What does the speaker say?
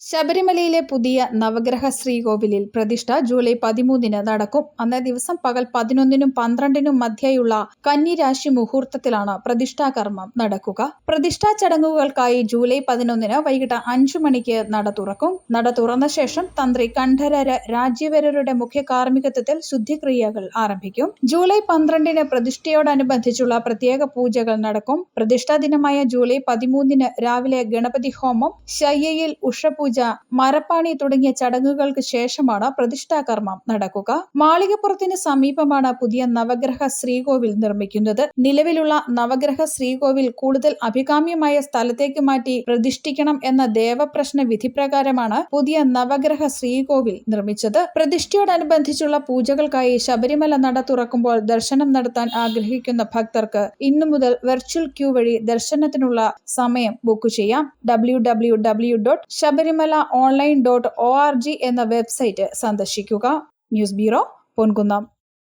ശബരിമലയിലെ പുതിയ നവഗ്രഹ ശ്രീകോവിലിൽ പ്രതിഷ്ഠ ജൂലൈ പതിമൂന്നിന് നടക്കും. അന്നേ ദിവസം പകൽ പതിനൊന്നിനും പന്ത്രണ്ടിനും മധ്യയുള്ള കന്നിരാശി മുഹൂർത്തത്തിലാണ് പ്രതിഷ്ഠാകർമ്മം നടക്കുക. പ്രതിഷ്ഠാ ചടങ്ങുകൾക്കായി ജൂലൈ പതിനൊന്നിന് വൈകിട്ട് അഞ്ചു മണിക്ക് നട തുറക്കും. നട തുറന്ന ശേഷം തന്ത്രി കണ്ഠരര രാജ്യവരരുടെ മുഖ്യ കാർമ്മികത്വത്തിൽ ശുദ്ധിക്രിയകൾ ആരംഭിക്കും. ജൂലൈ പന്ത്രണ്ടിന് പ്രതിഷ്ഠയോടനുബന്ധിച്ചുള്ള പ്രത്യേക പൂജകൾ നടക്കും. പ്രതിഷ്ഠാ ദിനമായ ജൂലൈ പതിമൂന്നിന് രാവിലെ ഗണപതി ഹോമം ശയ്യയിൽ ഉഷപൂജ മരപ്പാണി തുടങ്ങിയ ചടങ്ങുകൾക്ക് ശേഷമാണ് പ്രതിഷ്ഠാകർമ്മം നടക്കുക. മാളികപ്പുറത്തിന് സമീപമാണ് പുതിയ നവഗ്രഹ ശ്രീകോവിൽ നിർമ്മിക്കുന്നത്. നിലവിലുള്ള നവഗ്രഹ ശ്രീകോവിൽ കൂടുതൽ അഭികാമ്യമായ സ്ഥലത്തേക്ക് മാറ്റി പ്രതിഷ്ഠിക്കണം എന്ന ദേവപ്രശ്ന വിധിപ്രകാരമാണ് പുതിയ നവഗ്രഹ ശ്രീകോവിൽ നിർമ്മിച്ചത്. പ്രതിഷ്ഠയോടനുബന്ധിച്ചുള്ള പൂജകൾക്കായി ശബരിമല നട തുറക്കുമ്പോൾ ദർശനം നടത്താൻ ആഗ്രഹിക്കുന്ന ഭക്തർക്ക് ഇന്നു മുതൽ വെർച്വൽ ക്യൂ വഴി ദർശനത്തിനുള്ള സമയം ബുക്ക് ചെയ്യാം. W W W dot Sabarimala online dot O R G എന്ന വെബ്സൈറ്റ് സന്ദർശിക്കുക. News bureau Ponkunnam.